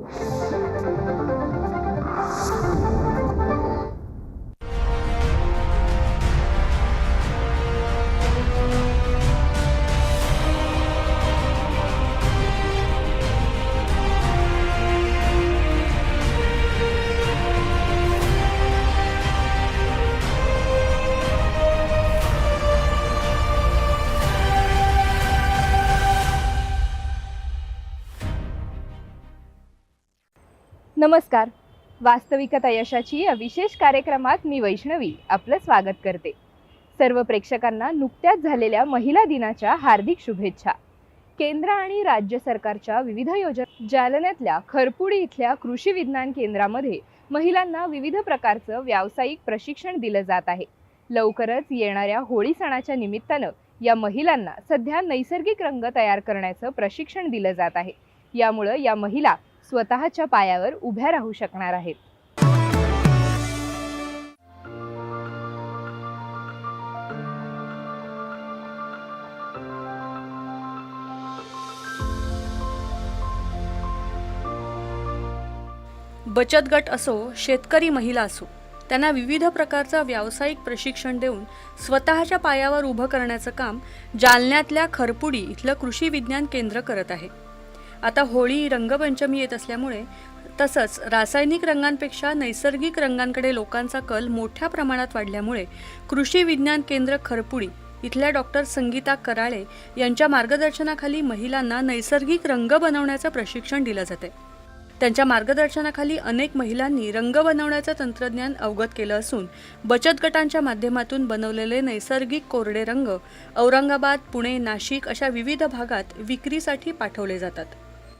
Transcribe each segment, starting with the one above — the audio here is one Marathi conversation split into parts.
Thank you. नमस्कार. वास्तविकता यशाची या विशेष कार्यक्रमात मी वैष्णवी आपलं स्वागत करते. सर्व प्रेक्षकांना नुकत्याच झालेल्या महिला दिनाच्या हार्दिक शुभेच्छा. केंद्र आणि राज्य सरकारच्या विविध योजना जालन्यातल्या खरपुडी इथल्या कृषी विज्ञान केंद्रामध्ये महिलांना विविध प्रकारचं व्यावसायिक प्रशिक्षण दिलं जात आहे. लवकरच येणाऱ्या होळी सणाच्या निमित्तानं या महिलांना सध्या नैसर्गिक रंग तयार करण्याचं प्रशिक्षण दिलं जात आहे. यामुळं या महिला स्वतःच्या पायावर उभ्या राहू शकणार आहेत. बचत गट असो शेतकरी महिला असो त्यांना विविध प्रकारचा व्यावसायिक प्रशिक्षण देऊन स्वतःच्या पायावर उभं करण्याचं काम जालन्यातल्या खरपुडी इथलं कृषी विज्ञान केंद्र करत आहे. आता होळी रंगपंचमी येत असल्यामुळे तसंच रासायनिक रंगांपेक्षा नैसर्गिक रंगांकडे लोकांचा कल मोठ्या प्रमाणात वाढल्यामुळे कृषी विज्ञान केंद्र खरपुडी इथल्या डॉक्टर संगीता कराळे यांच्या मार्गदर्शनाखाली महिलांना नैसर्गिक रंग बनवण्याचं प्रशिक्षण दिलं जाते त्यांच्या मार्गदर्शनाखाली अनेक महिलांनी रंग बनवण्याचं तंत्रज्ञान अवगत केलं असून बचत गटांच्या माध्यमातून बनवलेले नैसर्गिक कोरडे रंग औरंगाबाद पुणे नाशिक अशा विविध भागात विक्रीसाठी पाठवले जातात.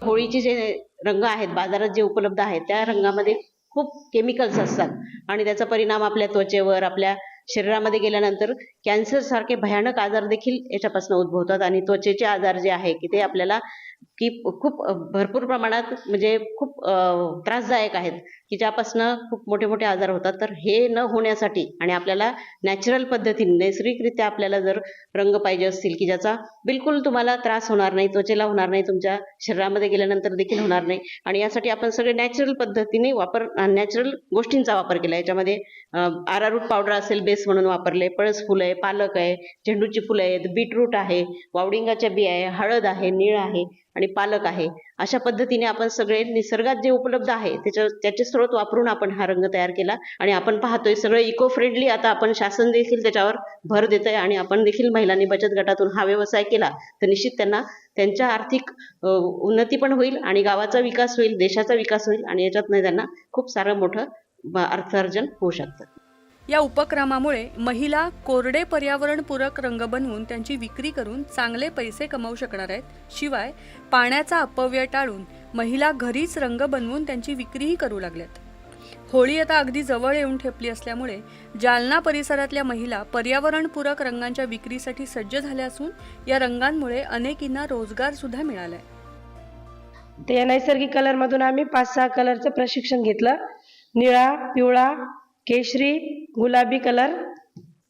होळीचे जे रंग आहेत बाजारात जे उपलब्ध आहेत त्या रंगामध्ये खूप केमिकल्स असतात. आणि त्याचा परिणाम आपल्या त्वचेवर आपल्या शरीरामध्ये गेल्यानंतर कॅन्सर सारखे भयानक आजार देखील याच्यापासून उद्भवतात. आणि त्वचेचे आजार जे आहे की ते आपल्याला की खूप भरपूर प्रमाणात म्हणजे खूप त्रासदायक आहेत की ज्यापासनं खूप मोठे मोठे आजार होतात. तर हे न होण्यासाठी आणि आपल्याला नॅचरल पद्धतीने नैसर्गिकरित्या आपल्याला जर रंग पाहिजे असतील की ज्याचा बिलकुल तुम्हाला त्रास होणार नाही त्वचेला होणार नाही तुमच्या शरीरामध्ये गेल्यानंतर देखील होणार नाही. आणि यासाठी आपण सगळे नॅचरल पद्धतीने वापर नॅचरल गोष्टींचा वापर केला. याच्यामध्ये आरारूट पावडर असेल बेस म्हणून वापरले पळस फुलं आहे पालक आहे झेंडूची फुलं आहेत बीटरूट आहे वावडिंगाच्या बिया आहे हळद आहे निळ आहे आणि पालक आहे. अशा पद्धतीने आपण सगळे निसर्गात जे उपलब्ध आहे त्याच्या त्याचे स्रोत वापरून आपण हा रंग तयार केला आणि आपण पाहतोय सगळं इको फ्रेंडली आता आपण शासन देखील त्याच्यावर भर देत आहे आणि आपण देखील महिलांनी बचत गटातून हा व्यवसाय केला. तर निश्चित त्यांना त्यांच्या आर्थिक उन्नती पण होईल आणि गावाचा विकास होईल देशाचा विकास होईल आणि याच्यातनं त्यांना खूप सारं मोठं अर्थार्जन होऊ शकतं. या उपक्रमामुळे महिला कोरडे पर्यावरणपूरक रंग बनवून त्यांची विक्री करून चांगले पैसे कमावू शकणार आहेत. शिवाय पाण्याचा अपव्यय टाळून महिला घरीच रंग बनवून त्यांची विक्रीही करू लागल्यात. होळी आता अगदी जवळ येऊन ठेपली असल्यामुळे जालना परिसरातल्या महिला पर्यावरणपूरक रंगांच्या विक्रीसाठी सज्ज झाल्या असून या रंगांमुळे अनेकींना रोजगार सुद्धा मिळालाय. ते नैसर्गिक कलर मधून आम्ही पाच सहा कलरचं प्रशिक्षण घेतलं. निळा पिवळा केशरी गुलाबी कलर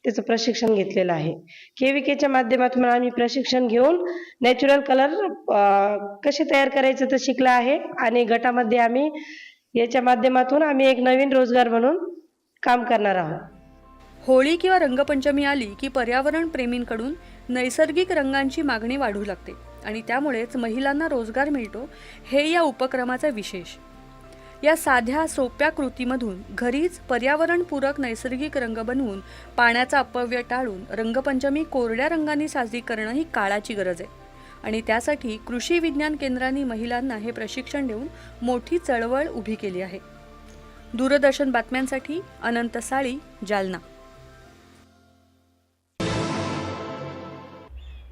त्याचं प्रशिक्षण घेतलेलं आहे. केविकेच्या माध्यमातून आम्ही प्रशिक्षण घेऊन नॅचरल कलर कसे तयार करायचं ते शिकलं आहे आणि गटामध्ये आम्ही याच्या माध्यमातून आम्ही एक नवीन रोजगार म्हणून काम करणार आहोत. होळी किंवा रंगपंचमी आली की पर्यावरण प्रेमींकडून नैसर्गिक रंगांची मागणी वाढू लागते आणि त्यामुळेच महिलांना रोजगार मिळतो हे या उपक्रमाचा विशेष. या साध्या सोप्या कृतीमधून घरीच पर्यावरणपूरक नैसर्गिक रंग बनवून पाण्याचा अपव्यय टाळून रंगपंचमी कोरड्या रंगांनी साजरी करणं ही काळाची गरज आहे. आणि त्यासाठी कृषी विज्ञान केंद्रांनी महिलांना हे प्रशिक्षण देऊन मोठी चळवळ उभी केली आहे. दूरदर्शन बातम्यांसाठी अनंत साळी जालना.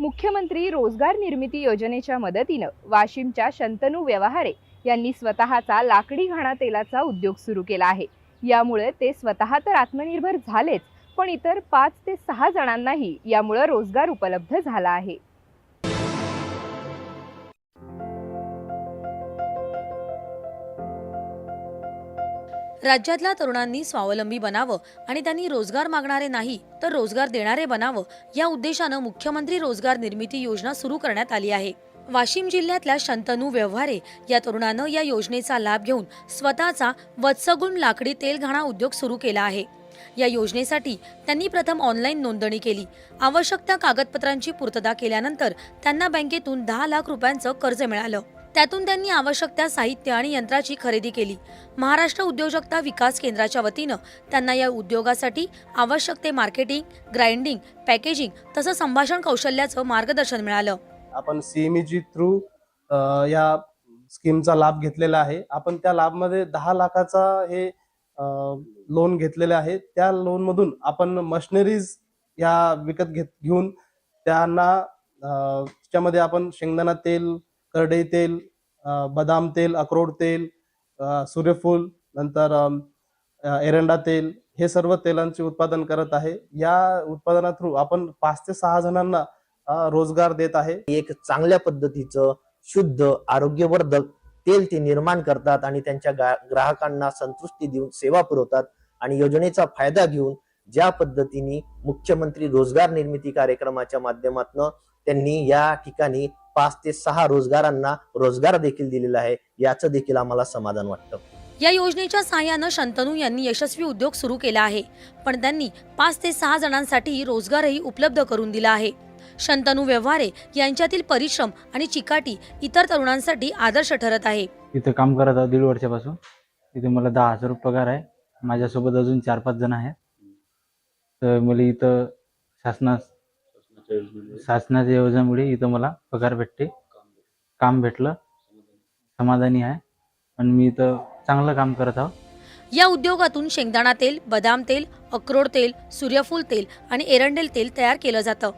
मुख्यमंत्री रोजगार निर्मिती योजनेच्या मदतीनं वाशिमच्या शंतनू व्यवहारे यांनी स्वतःचा लाकडी घाणा तेलाचा उद्योग सुरू केला आहे. यामुळे ते स्वतः तर आत्मनिर्भर झालेच पण इतर पाच ते सहा जणांनाही यामुळे रोजगार उपलब्ध झाला आहे. राज्यातल्या तरुणांनी स्वावलंबी बनावं आणि त्यांनी रोजगार मागणारे नाही तर रोजगार देणारे बनावं या उद्देशानं मुख्यमंत्री रोजगार निर्मिती योजना सुरू करण्यात आली आहे. वाशिम जिल्ह्यातल्या शंतनू व्यवहारे या तरुणानं या योजनेचा लाभ घेऊन स्वतःचा वत्सगुण लाकडी तेलघाणा उद्योग सुरू केला आहे. या योजनेसाठी त्यांनी प्रथम ऑनलाईन नोंदणी केली. आवश्यक त्या कागदपत्रांची पूर्तता केल्यानंतर त्यांना बँकेतून दहा लाख रुपयांचं कर्ज मिळालं. त्यातून त्यांनी आवश्यक त्या साहित्य आणि यंत्राची खरेदी केली. महाराष्ट्र उद्योजकता विकास केंद्राच्या वतीनं त्यांना या उद्योगासाठी आवश्यक ते मार्केटिंग ग्राइंडिंग पॅकेजिंग तसंच संभाषण कौशल्याचं मार्गदर्शन मिळालं. आपण सीएमईजी थ्रू या स्कीमचा लाभ घेतलेला आहे. आपण त्या लाभमध्ये दहा लाखाचा हे लोन घेतलेले आहे. त्या लोन मधून आपण मशिनरीज या विकत घेत घेऊन त्यांना त्याच्यामध्ये आपण शेंगदाणा तेल करडई तेल बदाम तेल अक्रोड तेल सूर्यफूल नंतर एरंडा तेल हे सर्व तेलांचे उत्पादन करत आहे. या उत्पादना थ्रू आपण पाच ते सहा जणांना रोजगार देत आहे. एक चांगल्या पद्धतीचं शुद्ध आरोग्यवर्धक तेल ते निर्माण करतात आणि त्यांच्या ग्राहकांना संतुष्टी देऊन सेवा पुरवतात आणि योजनेचा फायदा घेऊन ज्या पद्धतीने मुख्यमंत्री रोजगार निर्मिती कार्यक्रमाच्या माध्यमातून त्यांनी या ठिकाणी पाच ते सहा रोजगारांना रोजगार देखील दिलेला आहे याचं देखील आम्हाला समाधान वाटतं. या योजनेच्या सहाय्यानं शंतनू यांनी यशस्वी उद्योग सुरू केला आहे पण त्यांनी पाच ते सहा जणांसाठी रोजगारही उपलब्ध करून दिला आहे. शंतनू व्यवहारे यांच्यातील परिश्रम आणि चिकाटी इतर तरुणांसाठी आदर्श ठरत आहे. इथं काम करत आहोत दीड वर्षापासून. इथे मला दहा हजार रुपये पगार आहे. माझ्यासोबत अजून चार पाच जण आहेत. तर मला इथं शासना शासनाच्या योजनेमुळे इथं मला पगार भेटते. काम भेटलं. समाधानी आहे. आणि मी इथं चांगलं काम करत आहो या उद्योगातून शेंगदाणा तेल बदाम तेल अक्रोड तेल सूर्यफूल तेल आणि एरंडेल तेल तयार केलं जातं.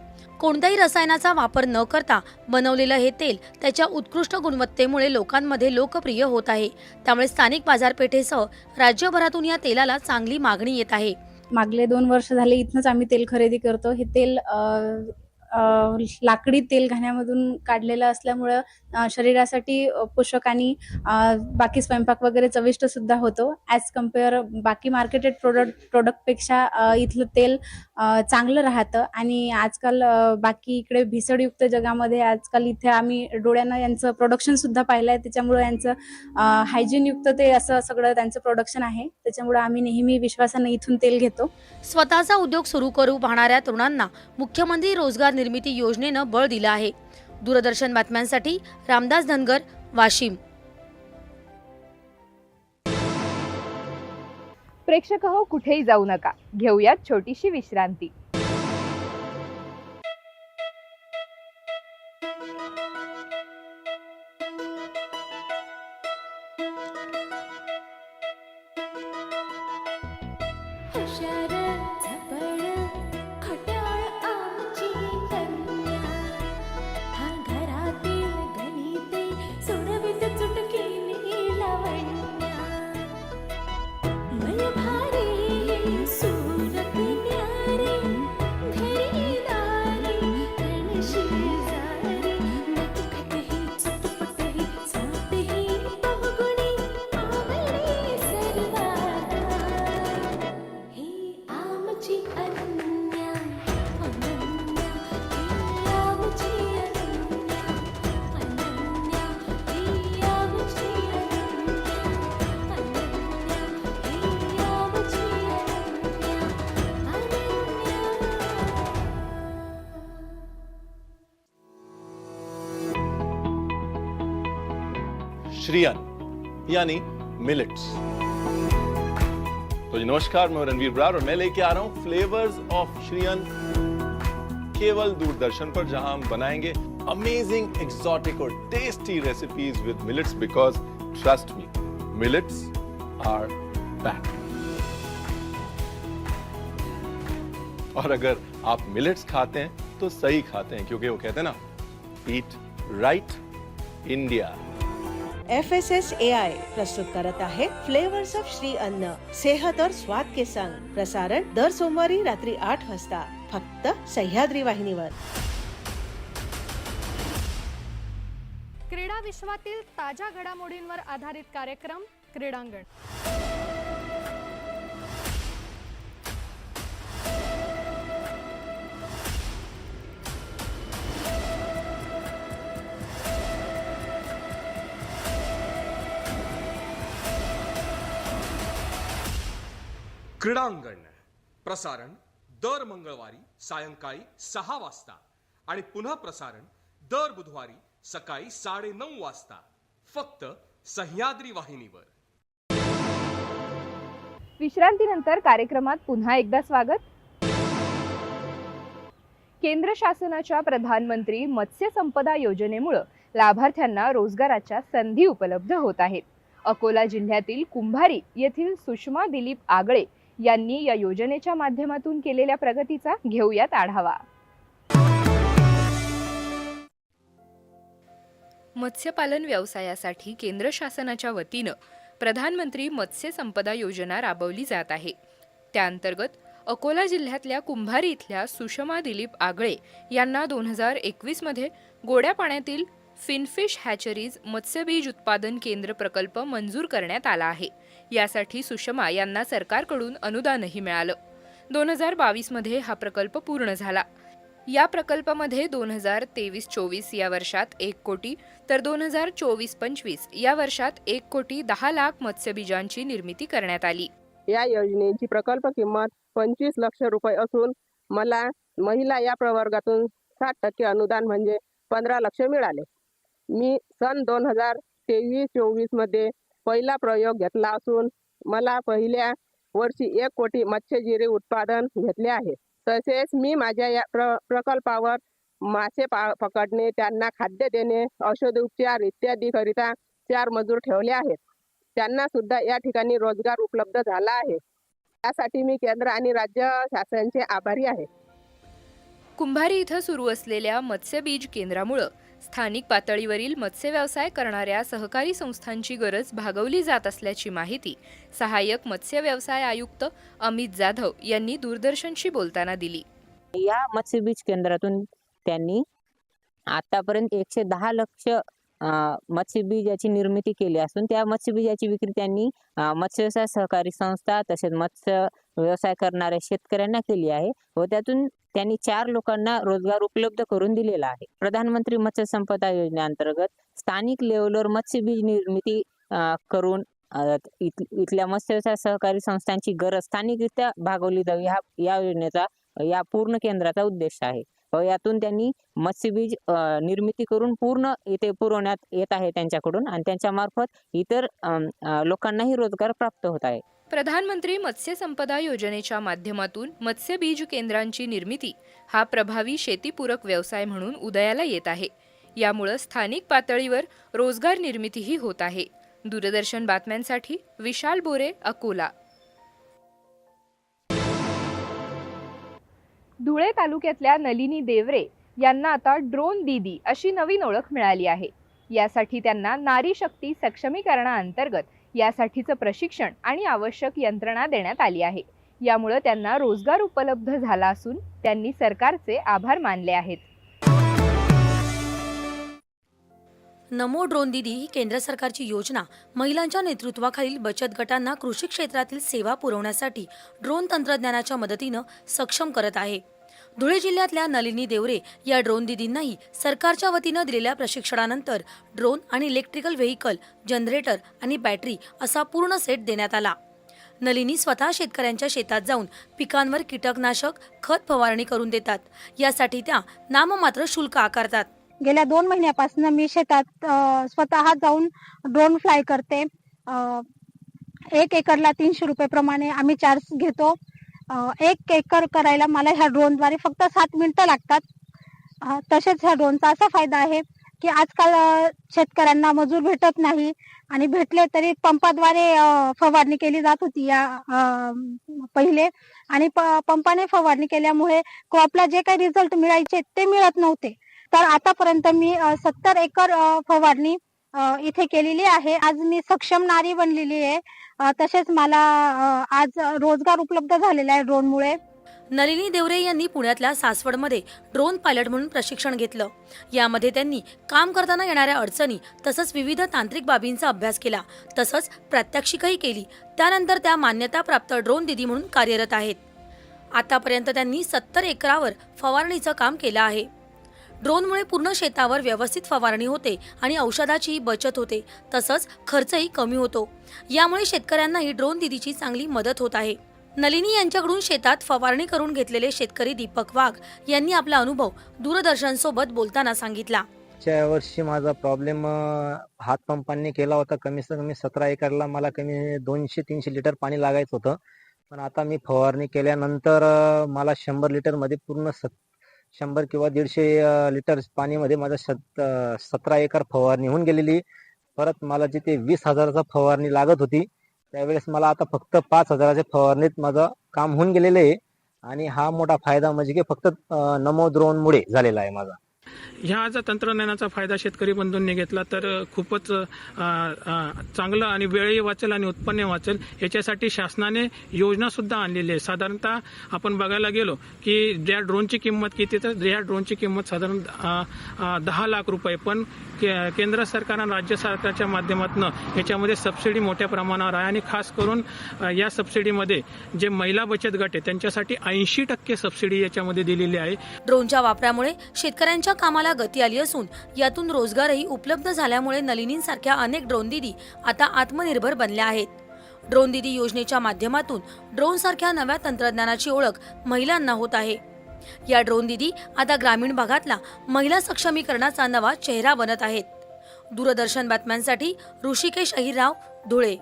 कोणत्याही रसायनाचा वापर न करता बनवलेलं हे तेल त्याच्या उत्कृष्ट गुणवत्तेमुळे लोकांमध्ये लोकप्रिय होत आहे. त्यामुळे स्थानिक बाजारपेठेसह राज्यभरातून या तेलाला चांगली मागणी येत आहे. मागले दोन वर्ष झाले इथनंच आम्ही तेल खरेदी करतो. हे तेल लाकडी तेल घाण्यामधून काढलेलं असल्यामुळं शरीरासाठी पोषक आणि बाकी स्वयंपाक वगैरे चविष्ट सुद्धा होतो. ॲज कंपेअर बाकी मार्केटेड प्रोडक्ट प्रोडक्टपेक्षा इथलं तेल चांगलं राहतं. आणि आजकाल बाकी इकडे भेसळयुक्त जगामध्ये आजकाल इथे आम्ही डोळ्यानं यांचं प्रोडक्शन सुद्धा पाहिलं आहे त्याच्यामुळं यांचं हायजीनयुक्त ते असं सगळं त्यांचं प्रोडक्शन आहे. त्याच्यामुळं आम्ही नेहमी विश्वासानं इथून तेल घेतो. स्वतःचा उद्योग सुरू करू पाहणाऱ्या तरुणांना मुख्यमंत्री रोजगार निर्मिती योजनेनं बळ दिलं आहे. दूरदर्शन बातम्यांसाठी रामदास धनगर वाशिम. प्रेक्षक हो कुठेही जाऊ नका. घेऊयात छोटीशी विश्रांती. श्रीअन यानी मिलेट्स तो जी, नमस्कार, मैं रणवीर ब्रार और मैं लेके आ रहा हूँ फ्लेवर्स ऑफ़ श्रीअन केवल दूरदर्शन पर, जहाँ हम बनाएँगे अमेजिंग एक्सोटिक और tasty recipes with millets because trust me millets are back और अगर आप मिलेट्स खाते हैं तो सही खाते हैं, क्योंकि वो कहते हैं ना eat right India F S S A I प्रस्तुत करत आहे फ्लेवर्स ऑफ श्री अन्न सेहत और स्वाद के संग प्रसारण दर सोमवारी रात्री आठ वाजता फक्त सह्याद्री वाहिनीवर. क्रीडा विश्वातील ताज्या घडामोडींवर आधारित कार्यक्रम क्रीडांगण. क्रीडांगण. प्रसारण दर मंगळवारी सायंकाळी सहा वाजता आणि पुन्हा प्रसारण दर बुधवारी सकाळी साडेनऊ वाजता. फक्त सह्याद्री वाहिनीवर. विश्रांतीनंतर कार्यक्रमात पुन्हा एकदा स्वागत. केंद्र शासनाच्या प्रधानमंत्री मत्स्य संपदा योजनेमुळे लाभार्थ्यांना रोजगाराच्या संधी उपलब्ध होत आहेत. अकोला जिल्ह्यातील कुंभारी येथील सुषमा दिलीप आगळे यांनी या योजनेच्या माध्यमातून केलेल्या प्रगतीचा घेऊयात आढावा. मत्स्यपालन व्यवसायासाठी केंद्र शासनाच्या वतीनं प्रधानमंत्री मत्स्य संपदा योजना राबवली जात आहे. त्याअंतर्गत अकोला जिल्ह्यातल्या कुंभारी इथल्या सुषमा दिलीप आगळे यांना दोन हजार एकवीसमध्ये गोड्या पाण्यातील फिनफिश हॅचरीज मत्स्यबीज उत्पादन केंद्र प्रकल्प मंजूर करण्यात आला आहे. यासाठी सुषमा यांना सरकारकडून अनुदानही मिळालं. दोन हजार बावीसमध्ये हा प्रकल्प पूर्ण झाला. या प्रकल्पामध्ये दोन हजार तेवीस चोवीस या वर्षात एक कोटी तर दोन हजार चोवीस पंचवीस या वर्षात एक कोटी दहा लाख मत्स्यबीजांची निर्मिती करण्यात आली. या योजनेची प्रकल्प किंमत पंचवीस लक्ष रुपये असून मला महिला या प्रवर्गातून साठ टक्के अनुदान म्हणजे पंधरा लक्ष मिळाले. मी सन दोन हजार तेवीस चोवीसमध्ये पहिला प्रयोग घेतला असून मला पहिल्या वर्षी एक कोटी मत्स्यजिरे उत्पादन घेतले आहे. तसेच मी माझ्या या प्र प्रकल्पावर मासे पा पकडणे त्यांना खाद्य देणे औषधोपचार इत्यादीकरिता चार मजूर ठेवले आहेत. त्यांना सुद्धा या ठिकाणी रोजगार उपलब्ध झाला आहे. त्यासाठी मी केंद्र आणि राज्य शासनाचे आभारी आहे. कुंभारी इथं सुरू असलेल्या मत्स्यबीज केंद्रामुळं स्थानिक पातळीवरील मत्स्य व्यवसाय करणाऱ्या सहकारी संस्थांची गरज भागवली जात असल्याची माहिती सहाय्यक मत्स्य व्यवसाय आयुक्त अमित जाधव यांनी दूरदर्शनशी बोलताना दिली. या मत्स्यबीज केंद्रातून त्यांनी आतापर्यंत एकशे दहा लक्ष मत्स्यबीजाची निर्मिती केली असून त्या मत्स्यबीजाची विक्री त्यांनी मत्स्य व्यवसाय सहकारी संस्था तसेच मत्स्य व्यवसाय करणाऱ्या शेतकऱ्यांना केली आहे व त्यातून त्यांनी चार लोकांना रोजगार उपलब्ध करून दिलेला आहे. प्रधानमंत्री मत्स्य संपदा योजनेअंतर्गत स्थानिक लेवलवर मत्स्यबीज निर्मिती अं, करून इथल्या मत्स्य व्यवसाय सहकारी संस्थांची गरज स्थानिकरित्या भागवली जावी हा या योजनेचा या पूर्ण केंद्राचा उद्देश आहे. व यातून त्यांनी मत्स्यबीज अं, निर्मिती करून पूर्ण इथे पुरवण्यात येत आहे त्यांच्याकडून आणि त्यांच्या मार्फत इतर अं, लोकांनाही रोजगार प्राप्त होत आहे. प्रधानमंत्री मत्स्य संपदा योजनेच्या माध्यमातून मत्स्य बीज केंद्रांची निर्मिती हा प्रभावी शेतीपूरक व्यवसाय म्हणून उदयाला येत आहे. यामुळं स्थानिक पातळीवर रोजगार निर्मितीही होत आहे. दूरदर्शन बातम्यांसाठी विशाल बोरे अकोला. धुळे तालुक्यातल्या नलिनी देवरे यांना आता ड्रोन दीदी अशी नवीन ओळख मिळाली आहे. यासाठी त्यांना नारी शक्ती सक्षमीकरणाअंतर्गत यासाठीचं प्रशिक्षण आणि आवश्यक यंत्रणा देण्यात आली आहे. यामुळे त्यांना रोजगार उपलब्ध झाला असून त्यांनी सरकारचे आभार मानले आहेत. नमो ड्रोन दिदी ही केंद्र सरकारची योजना महिलांच्या नेतृत्वाखालील बचत गटांना कृषी क्षेत्रातील सेवा पुरवण्यासाठी ड्रोन तंत्रज्ञानाच्या मदतीनं सक्षम करत आहे. धुळे जिल्ह्यातल्या नलिनी देवरे या ड्रोन दिदींनाही सरकारच्या वतीनं दिलेल्या प्रशिक्षणानंतर ड्रोन आणि इलेक्ट्रिकल व्हेकल जनरेटर आणि बॅटरी असा पूर्ण सेट देण्यात आला. नलिनी स्वतः शेतकऱ्यांच्या शेतात जाऊन पिकांवर कीटकनाशक खत फवारणी करून देतात. यासाठी त्या नाममात्र शुल्क आकारतात. गेल्या दोन महिन्यापासून मी शेतात स्वतः जाऊन ड्रोन फ्लाय करते. एक एकरला तीनशे रुपये प्रमाणे आम्ही चार्ज घेतो. एक एकर करायला मला ह्या ड्रोनद्वारे फक्त सात मिनिटं लागतात. तसेच ह्या ड्रोनचा असा फायदा आहे की आजकाल शेतकऱ्यांना मजूर भेटत नाही आणि भेटले तरी पंपाद्वारे फवारणी केली जात होती या पहिले. आणि प- पंपाने फवारणी केल्यामुळे क्रॉपला जे काही रिझल्ट मिळायचे ते मिळत नव्हते. तर आतापर्यंत मी सत्तर एकर फवारणी इथे केलेली आहे. आज मी सक्षम नारी बनलेली आहे. तसेच मला आज रोजगार उपलब्ध झालेला आहे ड्रोनमुळे. नलिनी देवरे यांनी पुण्यातल्या सासवडमध्ये ड्रोन पायलट म्हणून प्रशिक्षण घेतलं. यामध्ये त्यांनी काम करताना येणाऱ्या अडचणी तसंच विविध तांत्रिक बाबींचा अभ्यास केला तसंच प्रात्यक्षिकही केली. त्यानंतर त्या मान्यताप्राप्त ड्रोन दिदी म्हणून कार्यरत आहेत. आतापर्यंत त्यांनी सत्तर एकरावर फवारणीचं काम केलं आहे. ड्रोनमुळे पूर्ण शेतावर व्यवस्थित फवारणी होते आणि औषधाचीही बचत होते. तसंच खर्चही कमी होतो. यामुळे शेतकऱ्यांनाही ड्रोन दिदीची चांगली मदत होत आहे. नलिनी यांच्याकडून शेतात फवारणी करून घेतलेले शेतकरी दीपक वाघ यांनी आपला अनुभव दूरदर्शन सोबत बोलताना सांगितला. मागच्या वर्षी माझा प्रॉब्लेम हातपंपांनी केला होता. कमीत कमी सतरा एकरला मला कमी दोनशे तीनशे लिटर पाणी लागायचं होतं. पण आता मी फवारणी केल्यानंतर मला शंभर लिटरमध्ये पूर्ण शंभर किंवा दीडशे लिटर पाणीमध्ये माझा सत सतरा एकर फवारणी होऊन गेलेली. परत मला जिथे वीस हजाराचा फवारणी लागत होती त्यावेळेस मला आता फक्त पाच हजाराच्या फवारणीत माझं काम होऊन गेलेलं आहे. आणि हा मोठा फायदा म्हणजे की फक्त अं, नमो झालेला आहे माझा. ह्या जर तंत्रज्ञानाचा फायदा शेतकरी बंधूंनी घेतला तर खूपच चांगलं आणि वेळही वाचेल आणि उत्पन्न वाचेल. याच्यासाठी शासनाने योजनासुद्धा आणलेली आहे. साधारणतः आपण बघायला गेलो की ज्या ड्रोनची किंमत किती तर या ड्रोनची किंमत साधारण दहा लाख रुपये. पण के- केंद्र सरकार आणि राज्य सरकारच्या माध्यमातून याच्यामध्ये सबसिडी मोठ्या प्रमाणावर आहे. आणि खास करून या सबसिडीमध्ये जे महिला बचत गट आहे त्यांच्यासाठी ऐंशी टक्के सबसिडी याच्यामध्ये दिलेली आहे. ड्रोनच्या वापरामुळे शेतकऱ्यांच्या कामाला गती आली असून यातून रोजगारही उपलब्ध झाल्यामुळे नलिनींसारख्या अनेक ड्रोन दिदी आता आत्मनिर्भर बनल्या आहेत. ड्रोन दिदी योजनेच्या माध्यमातून ड्रोन सारख्या नव्या तंत्रज्ञानाची ओळख महिलांना होत आहे. या ड्रोन दिदी आता ग्रामीण भागातला महिला सक्षमीकरणाचा नवा चेहरा बनत आहेत. दूरदर्शन बातम्यांसाठी ऋषिकेश अहिरराव धुळे.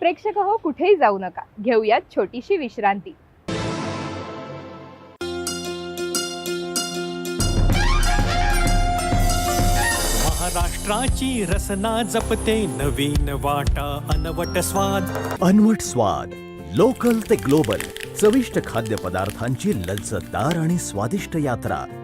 प्रेक्षक हो कुठेही जाऊ नका. घेऊयात छोटीशी विश्रांती. महाराष्ट्राची रसना जपते नवीन वाटा अनवट स्वाद. अनवट स्वाद. लोकल ते ग्लोबल चविष्ट खाद्यपदार्थांची लज्जतदार आणि स्वादिष्ट यात्रा.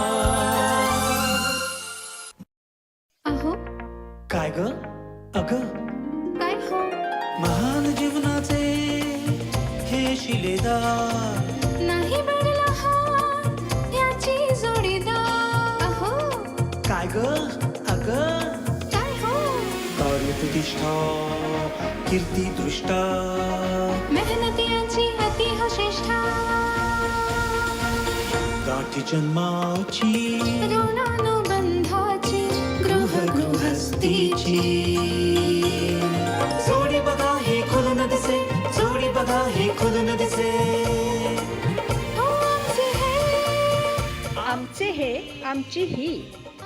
शिलेदार नाही बनला हा याची अहो. काय ग? अग? काय हो? प्रतिष्ठा कीर्ती दृष्टा मेहनतीची अति हो श्रेष्ठा. गाठी जन्माची ऋणानुबंधाची गृह गृहस्थीची हे खुलून दिसे हो आमचे हे आमचे हे आमची ही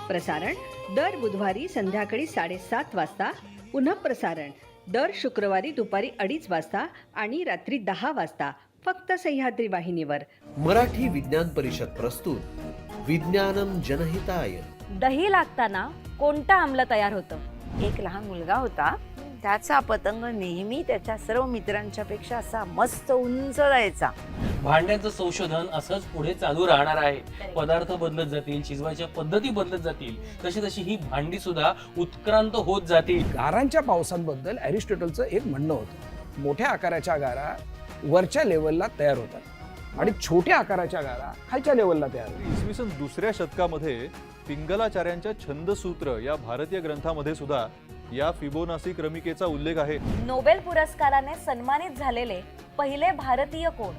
प्रसारण दर बुधवारी संध्याकाळी साडेसात वाजता पुन्हा प्रसारण दर शुक्रवारी दुपारी अडीच वाजता आणि रात्री दहा वाजता फक्त सह्याद्री वाहिनीवर मराठी विज्ञान परिषद प्रस्तुत विज्ञानम जनहिताय दही लागताना कोणतं आमलं तयार होतं एक लहान मुलगा होता त्याचा पतंग नेहमी त्याच्या सर्व मित्रांच्या पेक्षा असा मस्त उंच जायचा. भांड्यांचं संशोधन असंच पुढे चालू राहणार आहे. पदार्थ बदलत जातील शिजवायच्या पद्धती बदलत जातील. तशी तशी ही भांडी सुद्धा उत्क्रांत होत जातील. गारांच्या पावसांबद्दल अरिस्टॉटलचं एक म्हणणं होतं. मोठ्या आकाराच्या गारा वरच्या लेवलला तयार होतात आणि छोट्या आकाराच्या गारा खालच्या लेवलला तयार होतात. इसवी सन दुसऱ्या शतकामध्ये पिंगलाचार्यांच्या छंदसूत्र या भारतीय ग्रंथामध्ये सुद्धा या फिबोनासी क्रमिकेचा उल्लेख आहे. नोबेल पुरस्काराने सन्मानित झालेले पहिले भारतीय कोण?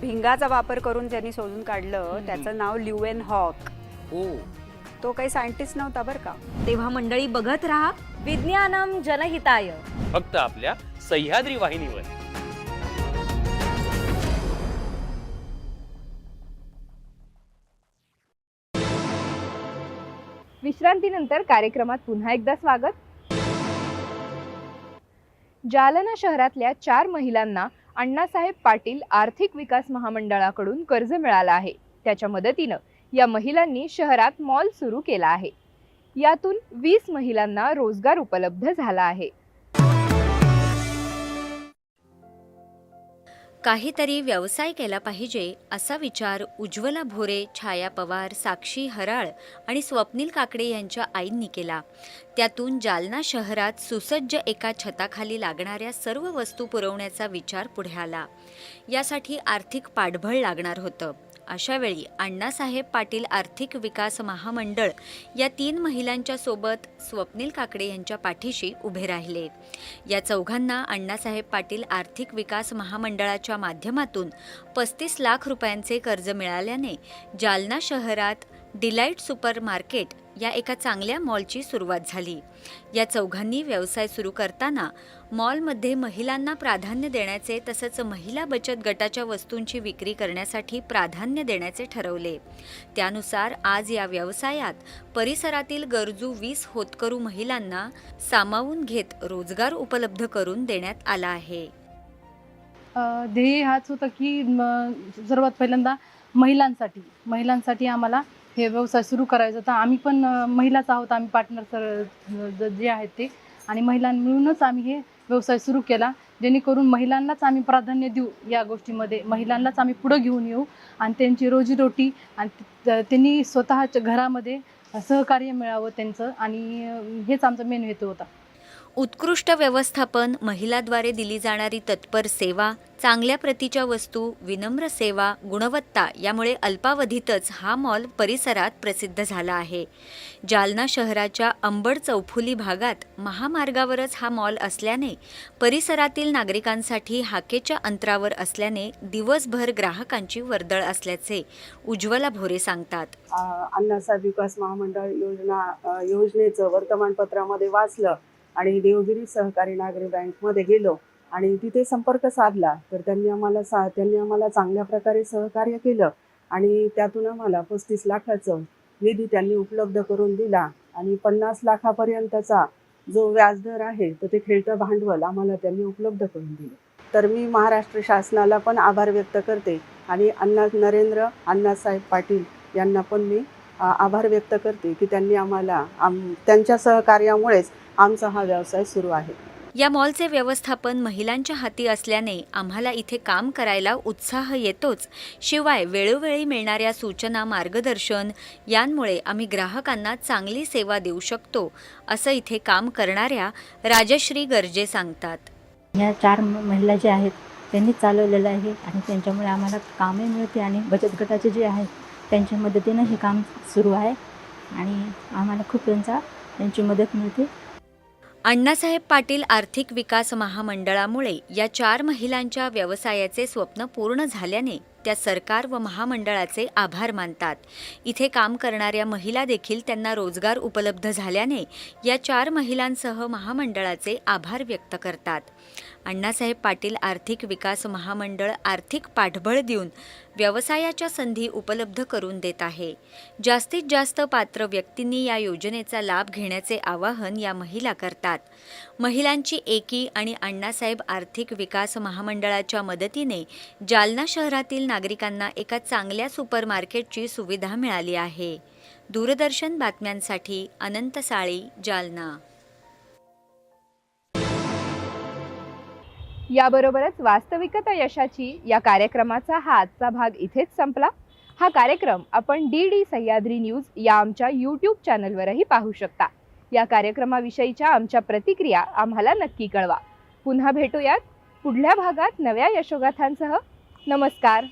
भिंगाचा वापर करून ज्यांनी शोधून काढलं त्याचं नाव ल्युएन हॉक. हो. तो काही सायंटिस्ट नव्हता बरं का? तेव्हा मंडळी बघत राहा विज्ञानम जनहिताय. फक्त आपल्या सह्याद्री वाहिनीवर. विश्रांतीनंतर कार्यक्रमात पुन्हा एकदा स्वागत. जालना शहरातल्या चार महिलांना अण्णासाहेब पाटील आर्थिक विकास महामंडळाकडून कर्ज मिळालं आहे. त्याच्या मदतीनं या महिलांनी शहरात मॉल सुरू केला आहे. यातून वीस महिलांना रोजगार उपलब्ध झाला आहे. काहीतरी व्यवसाय केला पाहिजे असा विचार उज्ज्वला भोरे छाया पवार साक्षी हराळ आणि स्वप्नील काकडे यांच्या आईंनी केला. त्यातून जालना शहरात सुसज्ज एका छताखाली लागणाऱ्या सर्व वस्तू पुरवण्याचा विचार पुढे आला. यासाठी आर्थिक पाठबळ लागणार होतं. अशावेळी अण्णासाहेब पाटील आर्थिक विकास महामंडळ या तीन महिलांच्या सोबत स्वप्नील काकडे यांच्या पाठीशी उभे राहिले. या चौघांना अण्णासाहेब पाटील आर्थिक विकास महामंडळाच्या माध्यमातून पस्तीस लाख रुपयांचे कर्ज मिळाल्याने जालना शहरात डिलाईट सुपर मार्केट या एका चांगल्या मॉलची सुरुवात झाली. या चौघांनी व्यवसाय सुरू करताना मॉलमध्ये महिलांना प्राधान्य देण्याचे तसंच महिला बचत गटाच्या वस्तूंची विक्री करण्यासाठी प्राधान्य देण्याचे ठरवले. त्यानुसार आज या व्यवसायात परिसरातील गरजू वीस होतकरू महिलांना सामावून घेत रोजगार उपलब्ध करून देण्यात आला आहे. ध्येय हाच होता की सर्वात पहिल्यांदा महिलांसाठी महिलांसाठी आम्हाला हे व्यवसाय सुरू करायचा होता. आम्ही पण महिलाच आहोत. आम्ही पार्टनर सर ज- जे आहेत ते. आणि महिलां मिळूनच आम्ही हे व्यवसाय सुरू केला. जेणेकरून महिलांनाच आम्ही प्राधान्य देऊ या गोष्टीमध्ये. महिलांनाच आम्ही पुढं घेऊन येऊ आणि त्यांची रोजीरोटी आणि त्यांनी स्वतःच्या घरामध्ये सहकार्य मिळावं त्यांचं. आणि हेच आमचा मेन हेतू होता. उत्कृष्ट व्यवस्थापन महिलाद्वारे दिली जाणारी तत्पर सेवा चांगल्या प्रतीच्या वस्तू विनम्र सेवा गुणवत्ता यामुळे अल्पावधीतच हा मॉल परिसरात प्रसिद्ध झाला आहे. जालना शहराच्या अंबड चौफुली भागात महामार्गावरच हा मॉल असल्याने परिसरातील नागरिकांसाठी हाकेच्या अंतरावर असल्याने दिवसभर ग्राहकांची वर्दळ असल्याचे उज्ज्वला भोरे सांगतात. अण्णासाहेब विकास महामंडळ योजना योजनेचं वर्तमानपत्रामध्ये वाचलं. आणि देवगिरी सहकारी नागरी बँकमध्ये गेलो आणि तिथे संपर्क साधला तर त्यांनी आम्हाला सा त्यांनी आम्हाला चांगल्या प्रकारे सहकार्य केलं आणि त्यातून आम्हाला पस्तीस लाखाचं निधी त्यांनी उपलब्ध करून दिला आणि पन्नास लाखापर्यंतचा जो व्याजदर आहे तर ते खेळतं भांडवल आम्हाला त्यांनी उपलब्ध करून दिलं. तर मी महाराष्ट्र शासनाला पण आभार व्यक्त करते आणि अण्णा नरेंद्र अण्णासाहेब पाटील यांना पण मी आभार व्यक्त करते की त्यांनी आम्हाला आम त्यांच्या सहकार्यामुळेच आमचा हा व्यवसाय सुरू आहे. या मॉलचे व्यवस्थापन महिलांच्या हाती असल्याने आम्हाला इथे काम करायला उत्साह येतोच. शिवाय वेळोवेळी मिळणाऱ्या सूचना मार्गदर्शन यांमुळे आम्ही ग्राहकांना चांगली सेवा देऊ शकतो असं इथे काम करणाऱ्या राजश्री गर्जे सांगतात. ह्या चार महिला ज्या आहेत त्यांनी चालवलेलं आहे आणि त्यांच्यामुळे आम्हाला कामही मिळते आणि बचत गटाचे जे आहेत त्यांच्या मदतीनं हे काम सुरू आहे आणि आम्हाला खूप त्यांचा त्यांची मदत मिळते. अण्णासाहेब पाटील आर्थिक विकास महामंडळामुळे या चार महिलांच्या व्यवसायाचे स्वप्न पूर्ण झाल्याने त्या सरकार व महामंडळाचे आभार मानतात. इथे काम करणाऱ्या महिला देखील त्यांना रोजगार उपलब्ध झाल्याने या चार महिलांसह महामंडळाचे आभार व्यक्त करतात. अण्णासाहेब पाटील आर्थिक विकास महामंडळ आर्थिक पाठबळ देऊन व्यवसायाच्या संधी उपलब्ध करून देत आहे. जास्तीत जास्त पात्र व्यक्तींनी या योजनेचा लाभ घेण्याचे आवाहन या महिला करतात. महिलांची एकी आणि अण्णासाहेब आर्थिक विकास महामंडळाच्या मदतीने जालना शहरातील नागरिकांना एका चांगल्या सुपरमार्केटची सुविधा मिळाली आहे. दूरदर्शन बातम्यांसाठी अनंत साळी जालना. याबरोबरच वास्तविकता यशाची या कार्यक्रमाचा हा आजचा भाग इथेच संपला. हा कार्यक्रम आपण डी डी सह्याद्री न्यूज या आमच्या यूट्यूब चॅनलवरही पाहू शकता. या कार्यक्रमाविषयीच्या आमच्या प्रतिक्रिया आम्हाला नक्की कळवा. पुन्हा भेटूयात पुढल्या भागात नव्या यशोगाथांसह. नमस्कार.